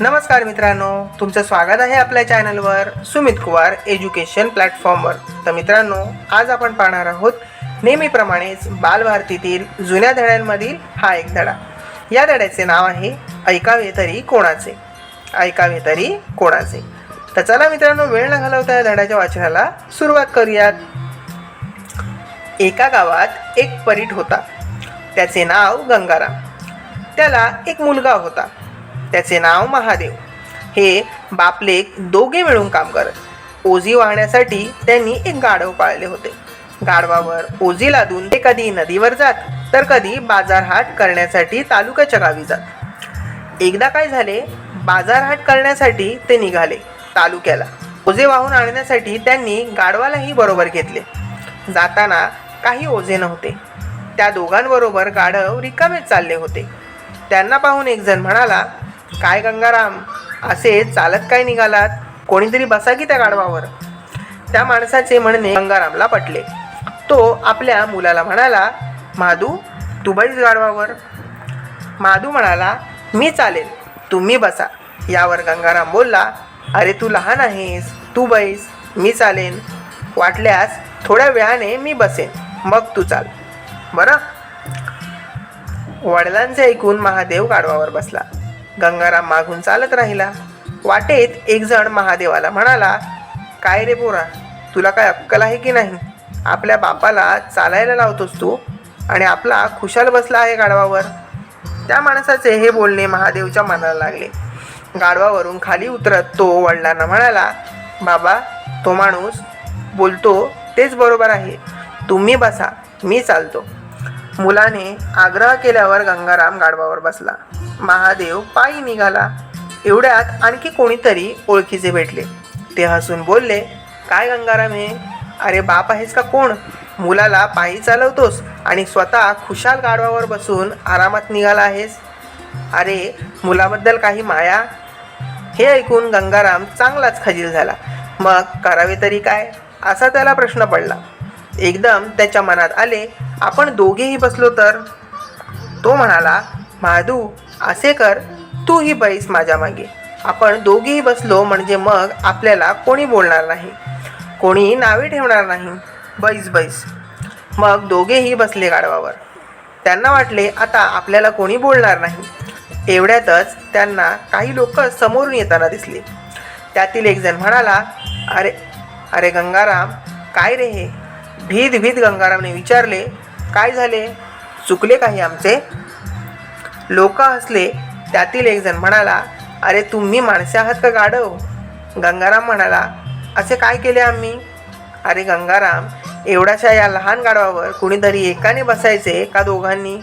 नमस्कार मित्रांनो तुमचं स्वागत आहे आपल्या चॅनलवर सुमित कुमार एज्युकेशन प्लॅटफॉर्मवर. तर मित्रांनो आज आपण पाहणार आहोत नेहमीप्रमाणेच बालभारतीतील जुन्या धड्यांमधील हा एक धडा. या धड्याचे नाव आहे ऐकावे तरी कोणाचे? ऐकावे तरी कोणाचे? तर चला मित्रांनो वेळ न घालवता या धड्याच्या वाचनाला सुरुवात करूयात. एका गावात एक परीट होता. त्याचे नाव गंगाराम. त्याला एक मुलगा होता. त्याचे नाव महादेव. हे बापलेक दोघे मिळून काम करत. ओझी वाहण्यासाठी त्यांनी एक गाढव पाळले होते. गाढवावर ओझी लादून ते कधी नदीवर जात तर कधी बाजारहाट करण्यासाठी तालुक्याच्या गावी जात. एकदा काय झाले बाजारहाट करण्यासाठी ते निघाले तालुक्याला. ओझे वाहून आणण्यासाठी त्यांनी गाढवालाही बरोबर घेतले. जाताना काही ओझे नव्हते. त्या दोघांबरोबर गाढव रिकामेच चालले होते. त्यांना पाहून एक जण म्हणाला काय गंगाराम? असे चालत काय निघालात? कोणीतरी बसा की त्या गाढवावर. त्या माणसाचे म्हणणे गंगारामला पटले. तो आपल्या मुलाला म्हणाला माधू तू बैस गाढवावर. माधू म्हणाला मी चालेल. तुम्ही बसा. यावर गंगाराम बोलला अरे तू लहान आहेस. तू बैस. मी चालेन वाटल्यास थोड्या वेळाने मी बसेन. मग तू चाल. बरं. वडिलांचे ऐकून महादेव गाढवावर बसला. गंगाराम मागून चालत राहिला. वाटेत एक जण महादेवाला म्हणाला काय रे पोरा तुला काय अक्कल आहे की नाही? आपल्या बापाला चालायला लावतोस तू आणि आपला खुशाल बसला आहे गाढवावर. त्या माणसाचे हे बोलणे महादेवच्या मनाला लागले. गाढवावरून खाली उतरत तो वडिलांना म्हणाला बाबा तो माणूस बोलतो तेच बरोबर आहे. तुम्ही बसा मी चालतो. मुलाने आग्रह केल्यावर गंगाराम गाढवावर बसला. महादेव पायी निघाला. एवढ्यात आणखी कोणीतरी ओळखीचे भेटले. ते हसून बोलले काय गंगाराम हे? अरे बाप आहेस का कोण? मुलाला पायी चालवतोस आणि स्वतः खुशाल गाढवावर बसून आरामात निघाला आहेस? अरे मुलाबद्दल काही माया? हे ऐकून गंगाराम चांगलाच खजील झाला. मग करावे तरी काय? असा त्याला प्रश्न पडला. एकदम त्याच्या मनात आले आपण दोघेही बसलो तर? तो म्हणाला महादू असे कर तूही बैस माझ्या मागे. आपण दोघेही बसलो म्हणजे मग आपल्याला कोणी बोलणार नाही. कोणी नावे ठेवणार नाही. बैस बैस. मग दोघेही बसले गाढवावर. त्यांना वाटले आता आपल्याला कोणी बोलणार नाही. एवढ्यातच त्यांना काही लोक समोरून येताना दिसले. त्यातील एक जण म्हणाला अरे अरे गंगाराम काय रे हे? भीत भीत गंगारामने विचारले काय झाले? चुकले काही आमचे? लोक हसले त्यातील एकजण म्हणाला अरे तुम्ही माणसे आहात का गाढव? गंगाराम म्हणाला असे काय केले आम्ही? अरे गंगाराम एवढ्याशा या लहान गाढवावर कुणीतरी एकाने बसायचे का दोघांनी?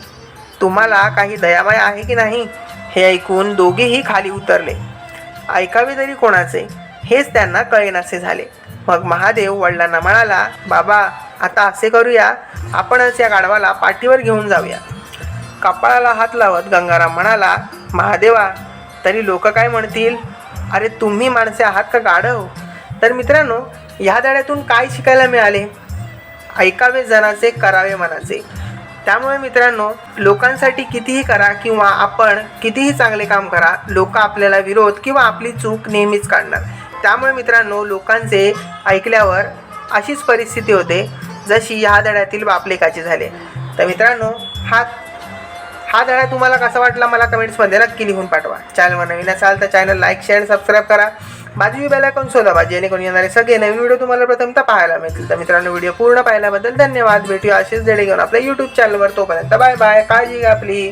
तुम्हाला काही दयामय आहे की नाही? हे ऐकून दोघेही खाली उतरले. ऐकावे तरी कोणाचे? हेच त्यांना कळेनासे झाले. मग महादेव वडिलांना म्हणाला बाबा आता असे करूया. आपणच या गाढवाला पाठीवर घेऊन जाऊया. कपाळाला हात लावत गंगाराम म्हणाला महादेवा तरी लोक काय म्हणतील? अरे तुम्ही माणसे आहात का गाढव? तर मित्रांनो ह्या धड्यातून काय शिकायला मिळाले? ऐकावे जनाचे करावे मनाचे. त्यामुळे मित्रांनो लोकांसाठी कितीही करा किंवा आपण कितीही चांगले काम करा लोक आपल्याला विरोध किंवा आपली चूक नेहमीच काढणार. त्यामुळे मित्रांनो लोकांचे ऐकल्यावर अशीच परिस्थिती होते जशी ह्या धड्यातील बापलेकाची झाले. तर मित्रांनो हा हा धडा तुम्हाला कसा वाटला मला कमेंट्समध्ये नक्की लिहून पाठवा. चॅनलवर नवीन असाल तर चॅनल लाईक शेअर सबस्क्राईब करा. बाजू बेल आयकॉन शोधा जेणेकरून येणारे सगळे नवीन व्हिडिओ तुम्हाला प्रथमतः पाहायला मिळतील. तर मित्रांनो व्हिडिओ पूर्ण पाहिल्याबद्दल धन्यवाद. भेटूया असेच धडे घेऊन आपल्या यूट्यूब चॅनलवर तोपर्यंत बाय बाय काळजी घ्या आपली